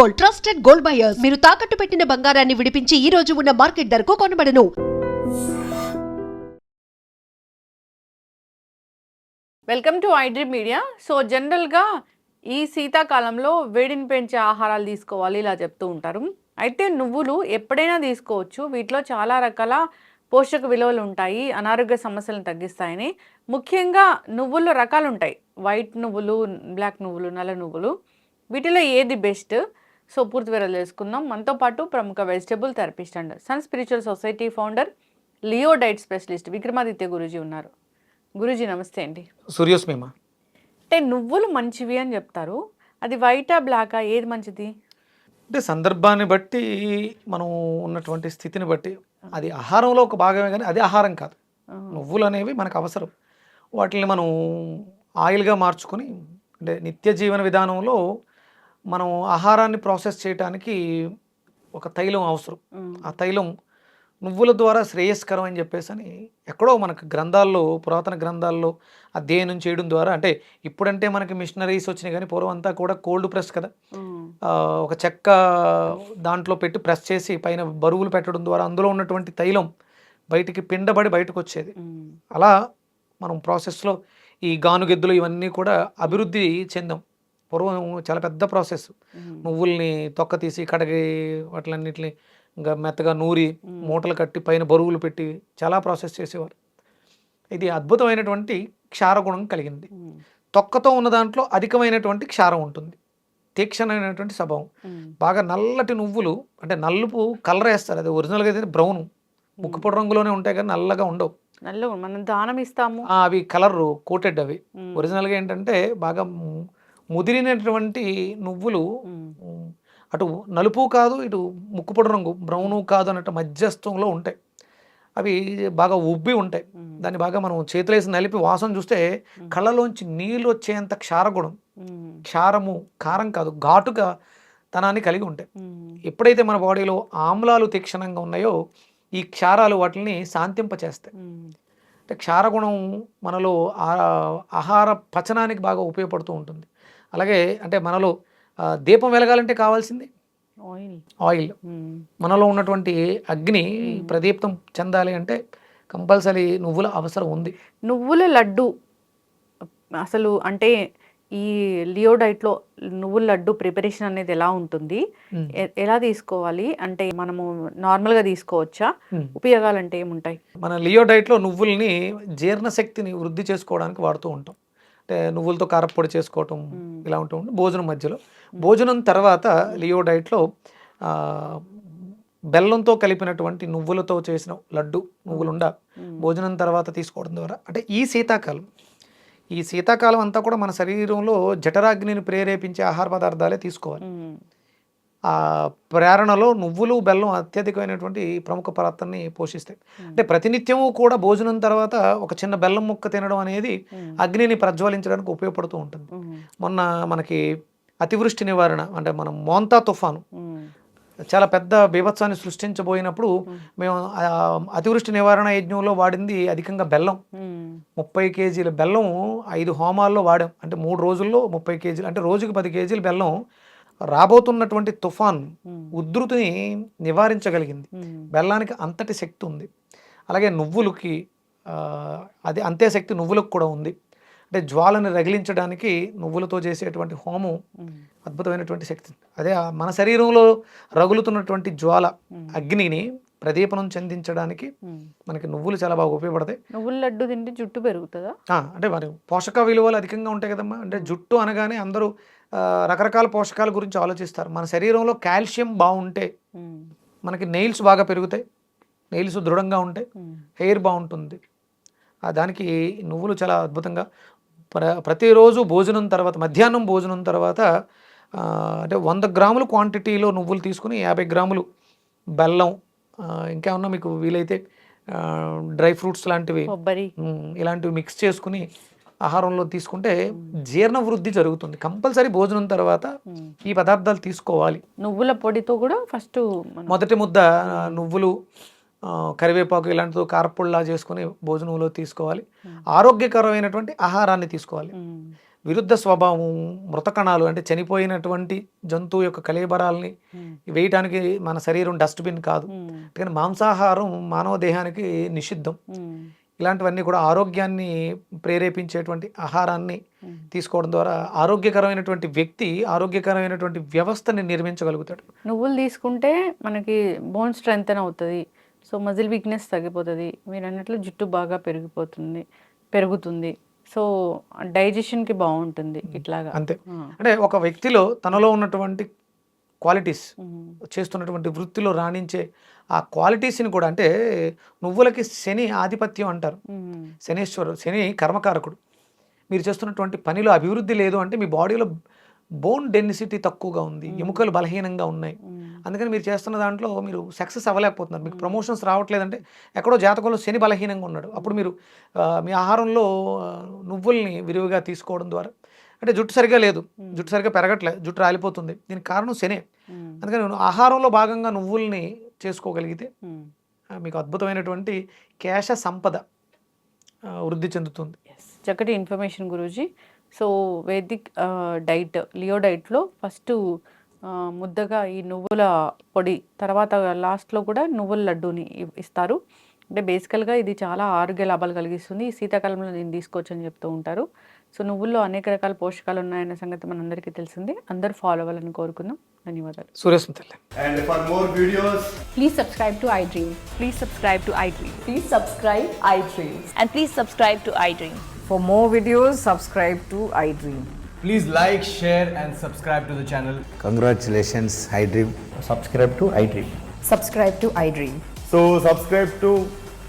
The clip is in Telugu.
Gold trusted gold buyers. మీరు తాకట్టు పెట్టిన బంగారాన్ని విడిపించి ఈ రోజు ఉన్న మార్కెట్ ధరకు కొనబడను. Welcome to iDream media so జనరల్గా ఈ శీతాకాలంలో వేడిని పెంచే ఆహారాలు తీసుకోవాలి ఇలా చెప్తూ ఉంటారు. అయితే నువ్వులు ఎప్పుడైనా తీసుకోవచ్చు. వీటిలో చాలా రకాల పోషక విలువలు ఉంటాయి. అనారోగ్య సమస్యలను తగ్గిస్తాయని. ముఖ్యంగా నువ్వుల్లో రకాలు ఉంటాయి. వైట్ నువ్వులు బ్లాక్ నువ్వులు నల్ల నువ్వులు. వీటిలో ఏది బెస్ట్ సో పూర్తి వివరాలు తెలుసుకుందాం. మనతో పాటు ప్రముఖ vegetable therapist and sun spiritual society founder Leo diet specialist Vikramaditya Guruji ఉన్నారు. గురూజీ నమస్తే అండి. సూర్యోస్మిమ అంటే నువ్వులు మంచివి అని చెప్తారు. అది వైటా బ్లాకా ఏది మంచిది? అంటే సందర్భాన్ని బట్టి మనం ఉన్నటువంటి స్థితిని బట్టి అది ఆహారంలో ఒక భాగమే కానీ అది ఆహారం కాదు. నువ్వులు అనేవి మనకు అవసరం. వాటిని మనం ఆయిల్గా మార్చుకొని అంటే నిత్య జీవన విధానంలో మనం ఆహారాన్ని ప్రాసెస్ చేయడానికి ఒక తైలం అవసరం. ఆ తైలం నువ్వుల ద్వారా శ్రేయస్కరం అని చెప్పేసి అని ఎక్కడో మనకు గ్రంథాల్లో పురాతన గ్రంథాల్లో అధ్యయనం చేయడం ద్వారా అంటే ఇప్పుడంటే మనకి మిషనరీస్ వచ్చినాయి కానీ పూర్వం అంతా కూడా కోల్డ్ ప్రెస్ కదా. ఒక చెక్క దాంట్లో పెట్టి ప్రెస్ చేసి పైన బరువులు పెట్టడం ద్వారా అందులో ఉన్నటువంటి తైలం బయటికి పిండబడి బయటకు వచ్చేది. అలా మనం ప్రాసెస్లో ఈ గానుగెద్దులు ఇవన్నీ కూడా అభివృద్ధి చెందాం. పూర్వం చాలా పెద్ద ప్రాసెస్. నువ్వుల్ని తొక్క తీసి కడిగి వాటిలన్నిటిని ఇంకా మెత్తగా నూరి. మూటలు కట్టి పైన బరువులు పెట్టి చాలా ప్రాసెస్ చేసేవారు. ఇది అద్భుతమైనటువంటి క్షారగుణం కలిగింది. తొక్కతో ఉన్న దాంట్లో అధికమైనటువంటి క్షారం ఉంటుంది. తీక్షణమైనటువంటి స్వభావం. బాగా నల్లటి నువ్వులు అంటే నలుపు కలర్ వేస్తారు. అది ఒరిజినల్గా అయితే బ్రౌన్. ముక్కుపొడి రంగులోనే ఉంటాయి కానీ నల్లగా ఉండవు. నల్ల మనం దానం ఇస్తాము. అవి కలర్ కోటెడ్ అవి. ఒరిజినల్గా ఏంటంటే బాగా ముదిరినటువంటి నువ్వులు అటు నలుపు కాదు ఇటు ముక్కుపొడి రంగు బ్రౌను కాదు అన్నట్టు మధ్యస్థంలో ఉంటాయి అవి బాగా ఉబ్బి ఉంటాయి. దాన్ని బాగా మనం చేతులేసి నలిపి వాసన చూస్తే కళ్ళలోంచి నీళ్ళు వచ్చేంత క్షారగుణం. క్షారము కారం కాదు ఘాటుగా తనాన్ని కలిగి ఉంటాయి. ఎప్పుడైతే మన బాడీలో ఆమ్లాలు తీక్షణంగా ఉన్నాయో ఈ క్షారాలు వాటిని శాంతింపచేస్తాయి. అంటే క్షారగుణం మనలో ఆహార పచనానికి బాగా ఉపయోగపడుతూ ఉంటుంది అలాగే అంటే మనలో దీపం వెలగాలంటే కావాల్సింది. ఆయిల్ ఆయిల్ మ్మ్. మనలో ఉన్నటువంటి అగ్ని ప్రదీప్తం చెందాలి అంటే కంపల్సరీ నువ్వుల అవసరం ఉంది. నువ్వుల లడ్డు అసలు అంటే ఈ లియో డైట్లో నువ్వుల లడ్డు ప్రిపరేషన్ అనేది ఎలా ఉంటుంది. ఎ- ఎలా తీసుకోవాలి? అంటే మనము నార్మల్గా తీసుకోవచ్చా. ఉపయోగాలు అంటే ఏముంటాయి? మన లియో డైట్లో నువ్వుల్ని జీర్ణశక్తిని వృద్ధి చేసుకోవడానికి వాడుతూ ఉంటాం. అంటే నువ్వులతో కారప్పొడి చేసుకోవటం. ఇలా ఉంటూ ఉంటుంది భోజనం మధ్యలో భోజనం తర్వాత లియో డైట్లో బెల్లంతో కలిపినటువంటి నువ్వులతో చేసిన లడ్డు నువ్వులుండ. భోజనం తర్వాత తీసుకోవడం ద్వారా అంటే ఈ శీతాకాలం ఈ శీతాకాలం అంతా కూడా మన శరీరంలో జఠరాగ్నిని ప్రేరేపించే ఆహార పదార్థాలే తీసుకోవాలి. ఆ ప్రేరణలో నువ్వులు బెల్లం అత్యధికమైనటువంటి ప్రముఖ పాత్రని పోషిస్తాయి అంటే ప్రతినిత్యము కూడా భోజనం తర్వాత ఒక చిన్న బెల్లం ముక్క తినడం అనేది. అగ్నిని ప్రజ్వలించడానికి ఉపయోగపడుతూ ఉంటుంది. మొన్న మనకి అతివృష్టి నివారణ అంటే మనం మోంతా తుఫాను. చాలా పెద్ద బీభత్సాన్ని సృష్టించబోయినప్పుడు మేము అతివృష్టి నివారణ యజ్ఞంలో వాడింది అధికంగా బెల్లం. ముప్పై కేజీల బెల్లం ఐదు హోమాల్లో వాడాం అంటే మూడు రోజుల్లో ముప్పై కేజీలు అంటే రోజుకి పది కేజీల బెల్లం రాబోతున్నటువంటి తుఫాన్. ఉధృతిని నివారించగలిగింది. బెల్లానికి అంతటి శక్తి ఉంది అలాగే నువ్వులకి అది అంతే శక్తి నువ్వులకు కూడా ఉంది అంటే జ్వాలని రగిలించడానికి నువ్వులతో చేసేటువంటి హోమం. అద్భుతమైనటువంటి శక్తి అదే మన శరీరంలో రగులుతున్నటువంటి జ్వాల. అగ్నిని ప్రదీపనం చెందించడానికి. మనకి నువ్వులు చాలా బాగా ఉపయోగపడతాయి నువ్వుల లడ్డు తింటే జుట్టు పెరుగుతుందా అంటే మరి పోషక విలువలు అధికంగా ఉంటాయి కదమ్మా అంటే జుట్టు అనగానే అందరూ రకరకాల పోషకాల గురించి ఆలోచిస్తారు. మన శరీరంలో కాల్షియం బాగుంటే. మనకి నెయిల్స్ బాగా పెరుగుతాయి. నెయిల్స్ దృఢంగా ఉంటాయి. హెయిర్ బాగుంటుంది. దానికి నువ్వులు చాలా అద్భుతంగా ప్ర ప్రతిరోజు భోజనం తర్వాత మధ్యాహ్నం భోజనం తర్వాత అంటే వంద గ్రాములు క్వాంటిటీలో నువ్వులు తీసుకుని యాభై గ్రాములు బెల్లం ఆ, ఇంకేమన్నా మీకు వీలైతే డ్రై ఫ్రూట్స్ లాంటివి ఇలాంటివి మిక్స్ చేసుకుని ఆహారంలో తీసుకుంటే జీర్ణ వృద్ధి జరుగుతుంది. కంపల్సరీ భోజనం తర్వాత. ఈ పదార్థాలు తీసుకోవాలి. నువ్వుల పొడితో కూడా ఫస్ట్ మొదటి ముద్ద నువ్వులు కరివేపాకు ఇలాంటితో కారపొడిలా చేసుకుని భోజనంలో తీసుకోవాలి. ఆరోగ్యకరమైనటువంటి ఆహారాన్ని తీసుకోవాలి. విరుద్ధ స్వభావం మృత కణాలు అంటే చనిపోయినటువంటి జంతువు యొక్క కలేబరాల్ని వేయటానికి మన శరీరం డస్ట్బిన్ కాదు. కానీ మాంసాహారం మానవ దేహానికి నిషిద్ధం. ఇలాంటివన్నీ కూడా ఆరోగ్యాన్ని ప్రేరేపించేటువంటి ఆహారాన్ని తీసుకోవడం ద్వారా ఆరోగ్యకరమైనటువంటి వ్యక్తి ఆరోగ్యకరమైనటువంటి వ్యవస్థని నిర్మించగలుగుతాడు. నువ్వులు తీసుకుంటే మనకి బోన్ స్ట్రెంగ్ అవుతుంది. సో మజిల్ వీక్నెస్ తగ్గిపోతుంది. మీరు అన్నట్లు జుట్టు బాగా పెరిగిపోతుంది పెరుగుతుంది. సో డైజెషన్కి బాగుంటుంది ఇట్లాగా. అంతే. అంటే ఒక వ్యక్తిలో తనలో ఉన్నటువంటి క్వాలిటీస్. చేస్తున్నటువంటి వృత్తిలో రాణించే ఆ క్వాలిటీస్ని కూడా అంటే నువ్వులకి శని ఆధిపత్యం అంటారు. శనేశ్వరుడు శని కర్మకారకుడు. మీరు చేస్తున్నటువంటి పనిలో అభివృద్ధి లేదు అంటే మీ బాడీలో బోన్ డెన్సిటీ తక్కువగా ఉంది ఎముకలు బలహీనంగా ఉన్నాయి. అందుకని మీరు చేస్తున్న దాంట్లో మీరు సక్సెస్ అవ్వలేకపోతున్నారు. మీకు ప్రమోషన్స్ రావట్లేదంటే ఎక్కడో జాతకంలో శని బలహీనంగా ఉన్నాడు. అప్పుడు మీరు మీ ఆహారంలో నువ్వుల్ని విరివిగా తీసుకోవడం ద్వారా అంటే జుట్టు సరిగా లేదు. జుట్టు సరిగా పెరగట్లేదు జుట్టు రాలిపోతుంది. దీనికి కారణం శనే. అందుకని ఆహారంలో భాగంగా నువ్వుల్ని చేసుకోగలిగితే మీకు అద్భుతమైనటువంటి కేశ సంపద వృద్ధి చెందుతుంది. చక్కటి information Guruji. So Vedic diet Leo డైట్లో ఫస్ట్ ముద్దగా ఈ నువ్వుల పొడి తర్వాత లాస్ట్లో కూడా నువ్వుల లడ్డూని ఇస్తారు. అంటే బేసికల్గా ఇది చాలా ఆరోగ్య లాభాలు కలిగిస్తుంది ఈ శీతాకాలంలో దీన్ని తీసుకోవచ్చు అని చెప్తూ ఉంటారు సో నువ్వుల్లో అనేక రకాల పోషకాలు ఉన్నాయన్న సంగతి మనందరికీ తెలిసింది అందరూ ఫాలో అవ్వాలని కోరుకుందాం ధన్యవాదాలు Suryasmriti And for more videos, Please subscribe to iDream. Please subscribe to iDream. Please subscribe iDream. And please subscribe to iDream. For more videos, subscribe to iDream. please like, share, and subscribe to the channel. Congratulations, iDream. Subscribe to iDream. Subscribe to iDream. So, subscribe to iDream Media. I